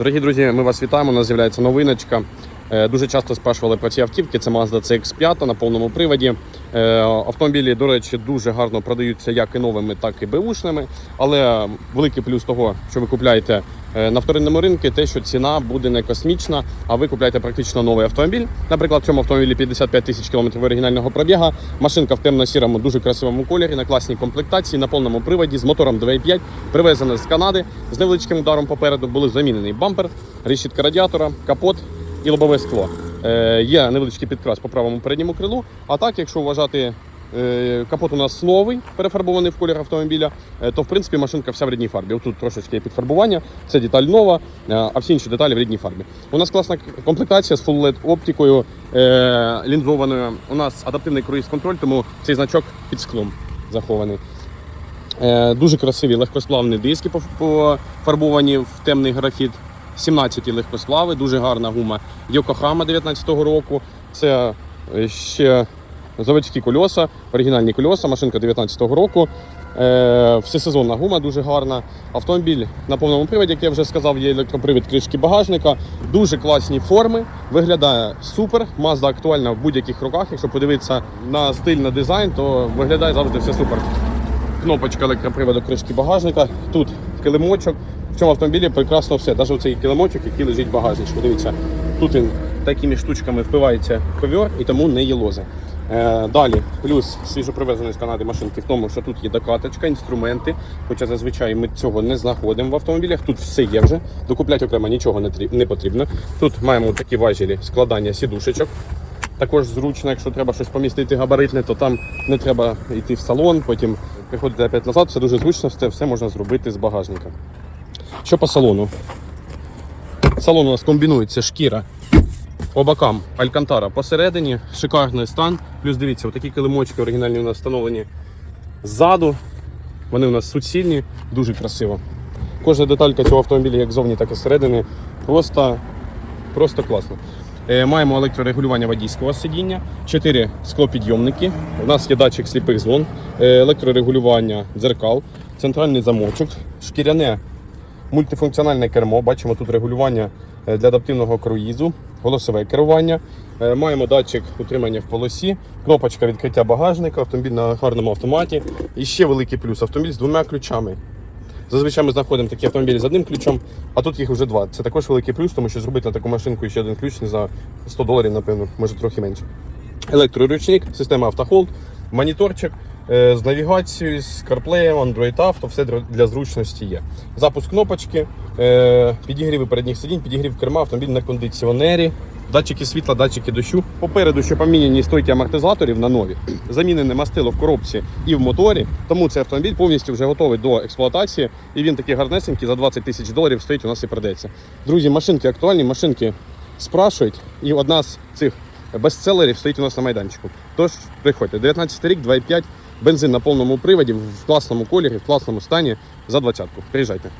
Дорогі друзі, ми вас вітаємо. У нас з'являється новиночка. Е, Дуже часто спрашували про ці автівки. Це Mazda CX-5 на повному приводі. Е, Автомобілі, до речі, дуже гарно продаються як і новими, так і беушними. Але великий плюс того, що ви купляєте е, на вторинному ринку, те, що ціна буде не космічна, а ви купляєте практично новий автомобіль. Наприклад, в цьому автомобілі 55 тисяч кілометрів оригінального пробіга. Машинка в темно-сірому, дуже красивому кольорі, на класній комплектації, на повному приводі з мотором 2.5, привезена з Канади. З невеличким ударом попереду були замінений бампер, решітка радіатора, капот і лобове скло. Е, є невеличкий підкрас по правому передньому крилу. А так, якщо вважати е, капот у нас новий, перефарбований в колір автомобіля, е, то в принципі машинка вся в рідній фарбі. Отут трошечки є підфарбування, це деталь нова, а всі інші деталі в рідній фарбі. У нас класна комплектація з full LED оптикою лінзованою. У нас адаптивний круїз-контроль, тому цей значок під склом захований. Дуже красиві легкосплавні диски пофарбовані в темний графіт. 17 легкосплави, дуже гарна гума Йокохама 19-го року. Це е, ще заводські кольоса, оригінальні кольоса, машинка 19-го року. Е, всесезонна гума дуже гарна. Автомобіль на повному приводі, як я вже сказав, є електропривід кришки багажника. Дуже класні форми. Виглядає супер. Mazda актуальна в будь-яких роках. Якщо подивитися на стиль, на дизайн, то виглядає завжди все супер кнопочка електроприводу кришки багажника. Тут килимочок. Цьому автомобілі прекрасно все. Навіть оцей килимочок, який лежить в багажничку. Дивіться, тут він такими штучками впивається ковер і тому не є лози. Е, далі, плюс свіжопривезеної з Канади машинки в тому, що тут є докаточка, інструменти. Хоча зазвичай ми цього не знаходимо в автомобілях. Тут все є вже. Докупляти окремо нічого не потрібно. Тут маємо такі важелі складання сідушечок. Також зручно, якщо треба щось помістити габаритне, то там не треба йти в салон, потім приходити опять назад. Все дуже зручно, це все можна зробити з багажника. Що по салону? Салон у нас комбінується шкіра по бокам Алькантара посередині, шикарний стан. Плюс дивіться, отакі килимочки оригінальні у нас встановлені ззаду. Вони у нас суцільні, дуже красиво. Кожна деталька цього автомобіля, як зовні, так і зсередини, просто, просто класно. Е, Маємо електрорегулювання водійського сидіння, 4 склопідйомники. У нас є датчик сліпих зон, е, електрорегулювання дзеркал, центральний замочок, шкіряне мультифункціональне кермо. Бачимо тут регулювання е, для адаптивного круїзу, голосове керування. Е, Маємо датчик утримання в полосі, кнопочка відкриття багажника, автомобіль на гарному автоматі. І ще великий плюс автомобіль з двома ключами. Зазвичай ми знаходимо такі автомобілі з одним ключом, а тут їх вже два. Це також великий плюс, тому що зробити на таку машинку ще один ключ не за 100 доларів, напевно, може трохи менше. Електроручник, система автохолд, моніторчик з навігацією, з CarPlay, Android Auto, все для- зручності є. Запуск кнопочки, е, підігріви передніх сидінь, підігрів керма, автомобіль на кондиціонері. Датчики світла, датчики дощу. Попереду ще поміняні стойки амортизаторів на нові. Замінене мастило в коробці і в моторі. Тому цей автомобіль повністю вже готовий до експлуатації. І він такий гарнесенький, за 20 тисяч доларів стоїть у нас і продається. Друзі, машинки актуальні, машинки спрашують. І одна з цих бестселерів стоїть у нас на майданчику. Тож приходьте. 19 рік, 2,5, бензин на повному приводі, в класному кольорі, в класному стані за двадцятку. Приїжджайте.